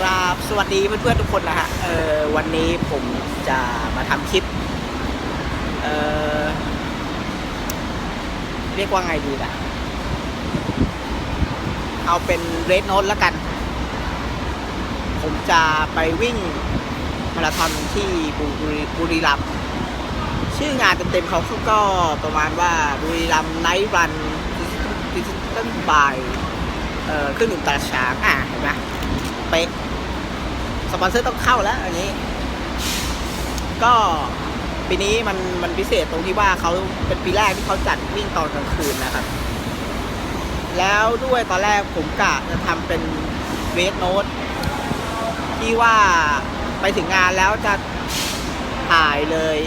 ครับสวัสดีเพื่อนๆทุกคนนะฮะเออวันนี้ผมจะมาทำคลิปเออเรียกว่าไงดีล่ะเอาเป็นเรดโน e แล้วกัน ผมจะไปวิ่งมาราธอนที่บุรีบุรีรัมย์ชื่องานเต็มๆเขาก็ประมาณว่าบุรีรัมย์ไนท์รันดิจิตอลบายเอ่อเครื่องดื่มตาช้างอะเห็นไหมเป๊ะ สปอนเซอร์ต้องเข้าแล้วอันนี้ ก็ปีนี้มันมันพิเศษตรงที่ว่าเขาเป็นปีแรกที่เขาจัดวิ่งตอนกลางคืนนะครับ แล้วด้วยตอนแรกผมกะจะทำเป็นเวทโน e ที่ว่าไปถึงงานแล้วจะถ่ายเลย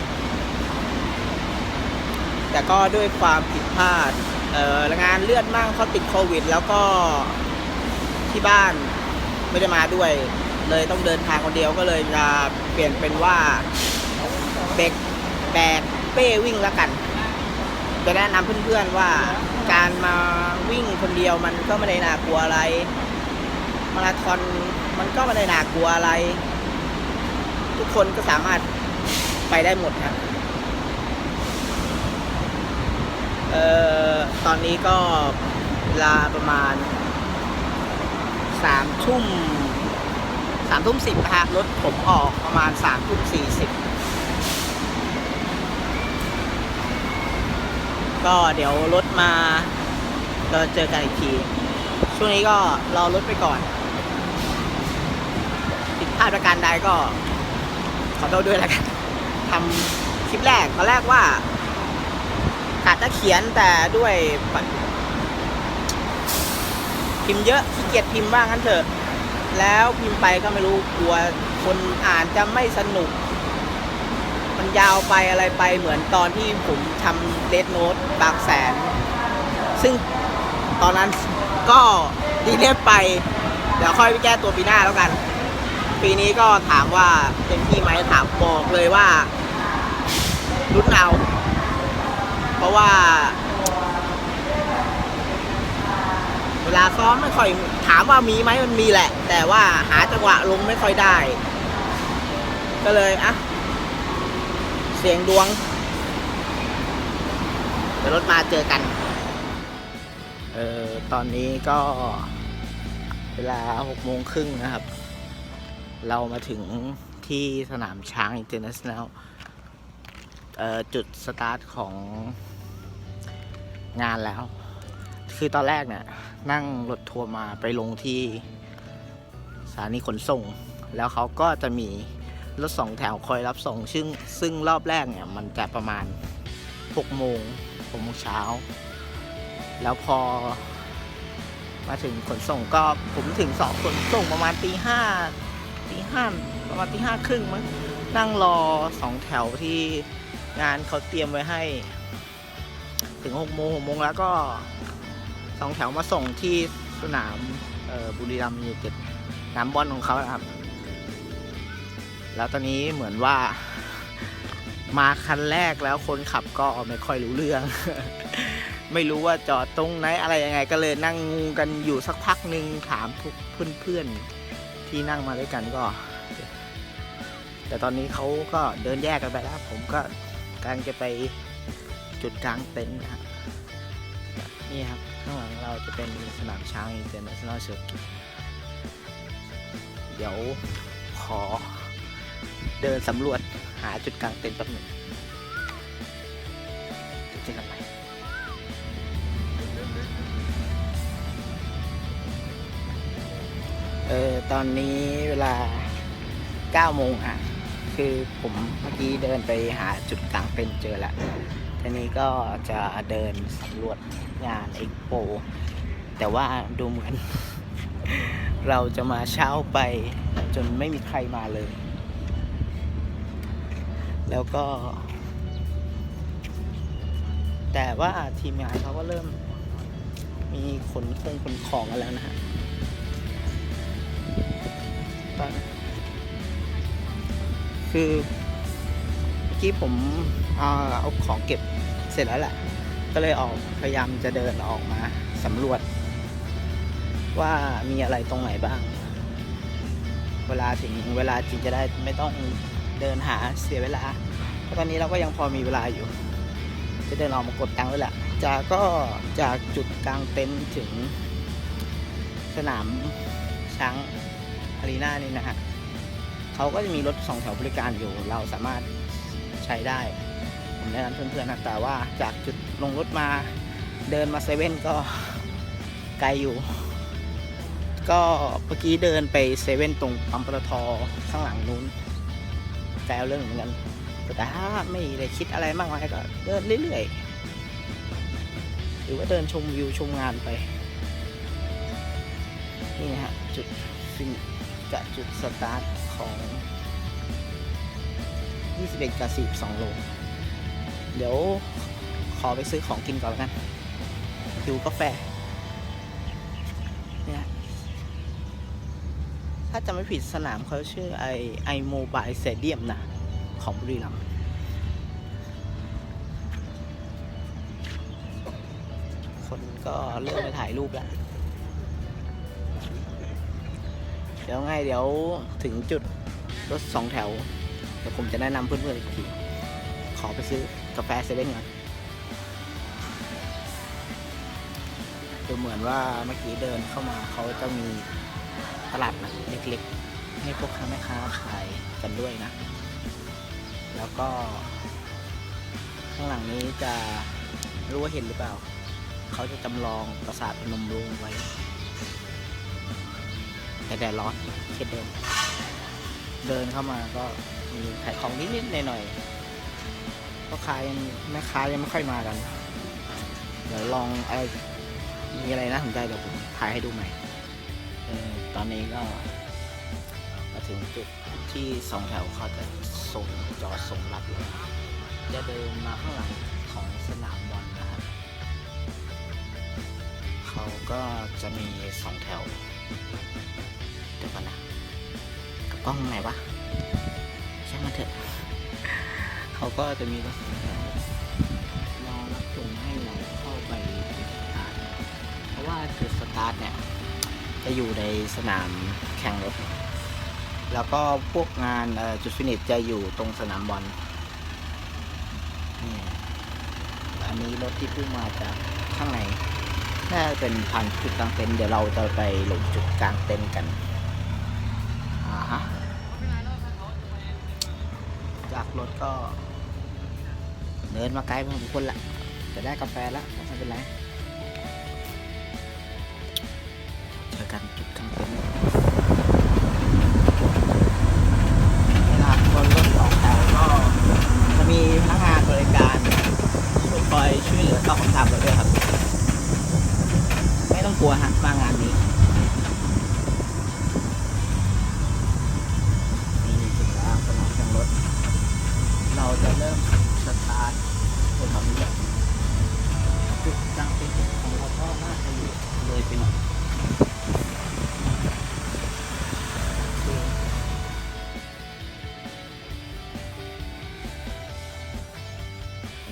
แต่ก็ด้วยความผิดพลาด เอองานเลื่อนมั่งเขาติดโควิด แล้วก็ที่บ้านไม่ได้มาด้วย เลยต้องเดินทางคนเดียวก็เลยจะเปลี่ยนเป็นว่าเบกแบกเป้วิ่งแล้วกัน จะแนะนำเพื่อนๆว่าการมาวิ่งคนเดียวมันก็ไม่ได้น่ากลัวอะไร มาราธอนมันก็ไม่ได้น่ากลัวอะไร ทุกคนก็สามารถไปได้หมดครับเอ่อตอนนี้ก็เวลาประมาณสามทุ่มามทุ่มสิบนะฮะรถผมออกประมาณสามทุ่มสี่สิบก็เดี๋ยวรถมาเราเจอกันอีกที ช่วงนี้ก็รอรถไปก่อนผิดพลาดประการใดก็ ขอโทษด้วยแล้วกันทำคลิปแรกตอนแรกว่าขาดจะเขียนแต่ด้วยพิมพ์เยอะขี้เกียจพิมพ์บ้างงั้นเถอะ แล้วพิมพ์ไปก็ไม่รู้กลัวคนอ่านจะไม่สนุก มันยาวไปอะไรไปเหมือนตอนที่ผมทำเลดโน้ตบางแสน ซึ่งตอนนั้นก็ดีเลียไป เดี๋ยวค่อยไปแก้ตัวปีหน้าแล้วกัน ปีนี้ก็ถามว่าเป็นที่ไหมถามบอกเลยว่ารุ่นเอาเพราะว่า เวลาซ้อมไม่ค่อยถามว่ามีไหมมันมีแหละ แต่ว่าหาจังหวะลงไม่ค่อยได้ ก็เลยอะเสียงดวงเดี๋ยวรถมาเจอกัน เออตอนนี้ก็เวลาหกโมงครึ่งนะครับ เรามาถึงที่สนามช้างอินเตอร์เนชั่นแนลจุดสตาร์ทของงานแล้ว คือตอนแรกเนี่ยนั่งรถทัวร์มาไปลงที่สถานีขนส่ง แล้วเขาก็จะมีรถสองแถวคอยรับส่ง ซึ่งซึ่งรอบแรกเนี่ยมันจะประมาณ6โมง6โมงเช้า แล้วพอมาถึงขนส่งก็ผมถึงสองขนส่งประมาณตีห้าตีห้าประมาณตีห้าครึ่งมั้งนั่งรอสองแถวที่งานเขาเตรียมไว้ให้ ถึงหกโมงหกโมงแล้วก็ สองแถวมาส่งที่สนามบุรีรัมย์ยูเต็ดน้ำบอลของเขาครับ แล้วตอนนี้เหมือนว่ามาคันแรกแล้วคนขับก็ไม่ค่อยรู้เรื่อง ไม่รู้ว่าจอดตรงไหนอะไรยังไง ก็เลยนั่งงงกันอยู่สักพักหนึ่งถามทุกเพื่อนๆที่นั่งมาด้วยกันก็ แต่ตอนนี้เขาก็เดินแยกกันไปแล้ว ผมก็กำลังจะไปจุดกลางเต็นท์นะครับ นี่ครับ ข้างหลังเราจะเป็นสนามช้างอินเตอร์เนชั่นแนลเซอร์กิตเดี๋ยวขอเดินสำรวจหาจุดกลางเต็นท์แป๊บหนึ่งเจอกันใหม่เออตอนนี้เวลา 9 โมงอะคือผมเมื่อกี้เดินไปหาจุดกลางเต็นท์เจอแล้ว ทีนี้ก็จะเดินสำรวจงานเอ็กโป แต่ว่าดูเหมือน เราจะมาเช้าไปจนไม่มีใครมาเลย แล้วก็ แต่ว่าทีมงานเขาก็เริ่มมีขนคงขนของกันแล้วนะฮะคือ กี้ผมเอาของเก็บเสร็จแล้วแหละ ก็เลยออกพยายามจะเดินออกมาสำรวจ ว่ามีอะไรตรงไหนบ้าง เวลาถึงเวลาจริงจะได้ไม่ต้องเดินหาเสียเวลาเพราะตอนนี้เราก็ยังพอมีเวลาอยู่ จะเดินออกมากดตังค์ด้วยแหละจากก็จากจุดกลางเต็นท์ถึงสนามช้างอารีนานี่นะฮะเขาก็จะมีรถสองแถวบริการอยู่ เราสามารถ ใช้ได้ ผมแนะนำเพื่อนๆนะแต่ว่าจากจุดลงรถมาเดินมาเซเว่นก็ไกลอยู่ ก็เมื่อกี้เดินไปเซเว่นตรงปั๊มปตทข้างหลังนู้นไกลเรื่องเหมือนกันแต่ถ้าไม่ได้คิดอะไรมากมายก็เดินเรื่อยๆ หรือว่าเดินชมวิวชมงานไป นี่นะฮะจุดฟินกับจุดสตาร์ทของ 21กับ42โลเดี๋ยวขอไปซื้อของกินก่อนแล้วกันหิวกาแฟเนี่ยถ้าจำไม่ผิดสนามเขาชื่อไอไอโมบายสเตเดียมนะ ของบุรีรัมย์คนก็เริ่มไปถ่ายรูปแล้ว เดี๋ยวไงเดี๋ยวถึงจุดรถสองแถว ดี๋ยวผมจะแนะนำเพื่อนๆอีกที ขอไปซื้อกาแฟเซเว่นก่อนดูเหมือนว่าเมื่อกี้เดินเข้ามาเขาจะมีตลาดนัดเล็กๆ ให้พวกค้าแม่ค้าขายกันด้วยนะ แล้วก็ ข้างหลังนี้จะรู้ว่าเห็นหรือเปล่า เขาจะจำลองปราสาทพนมรุ้งไว้ แต่แดดร้อนเช่นเดิม เดินเข้ามาก็ มีขายของนิดๆหน่อยๆก็ขายังแม่ค้ายังไม่ค่อยมากัน เดี๋ยวลองอะไรมีอะไรน่าสนใจเดี๋ยวผมถ่ายให้ดูใหม่เออตอนนี้ก็ มาถึงจุดที่สองแถวเขาจะส่งจอดส่งรับอยู่จะเดินมาข้างหลังของสนามบอลนะครับ เขาก็จะมีสองแถวเดี๋ยวก่อนนะกับกล้องไหนวะ ช่างมันเถอะ เขาก็จะมีรถสองแถวรอรับส่งให้เราเข้าไปจุดสตาร์ทเพราะว่าจุดสตาร์ทเนี่ย จะอยู่ในสนามแข่งรถ แล้วก็พวกงานจุดฟินิชจะอยู่ตรงสนามบอลนี่อันนี้รถที่เพิ่งมาจากข้างในน่าจะเป็นพันจุดกลางเต็นท์เดี๋ยวเราจะไปลงจุดกลางเต็นท์กัน รถก็ เดินมาไกลพอสมควรละจะได้กาแฟแล้วไม่เป็นไร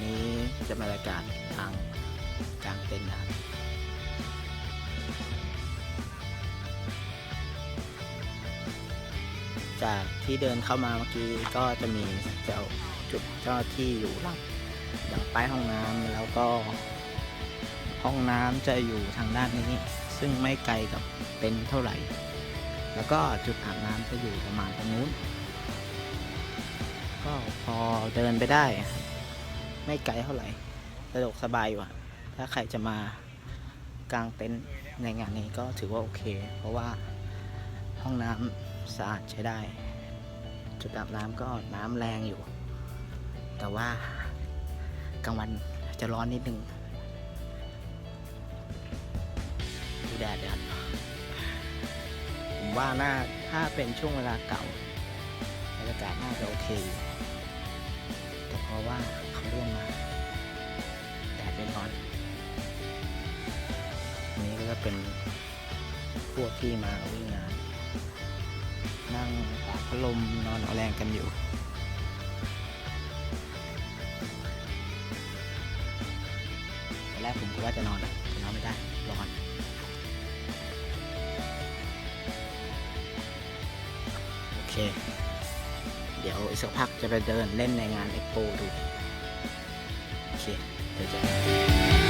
นี้จะบรรยากาศทางกลางเต็นท์นะครับจากที่เดินเข้ามาเมื่อกี้ก็จะมีเจ้าจุดเจ้าที่อยู่หลังหลังป้ายห้องน้ำแล้วก็ห้องน้ำจะอยู่ทางด้านนี้ ซึ่งไม่ไกลกับเต็นท์เท่าไหร่ แล้วก็จุดอาบน้ำจะอยู่ประมาณตรงนู้น ก็พอเดินไปได้ ไม่ไกลเท่าไหร่สะดวกสบายอยู่ะถ้าใครจะมากางเต็นท์ในงานนี้ก็ถือว่าโอเค เพราะว่าห้องน้ำสะอาดใช้ได้ จุดอาบน้ำก็น้ำแรงอยู่ แต่ว่ากลางวันจะร้อนนิดนึงดูแดดเดือดผมว่าน่าถ้าเป็นช่วงเวลาเก่าบรรยากาศน่าจะโอเค แต่เพราะว่า วกที่มาวิ่งงาน นั่งตากพัดลมนอนเอาแรงกันอยู่ตอนแรกผมก็ว่าจะนอนอะแต่นอนไม่ได้ร้อนโอเค เดี๋ยวอีกสักพักจะไปเดินเล่นในงานเอ็กโปดู โอเค เดี๋ยวเจะ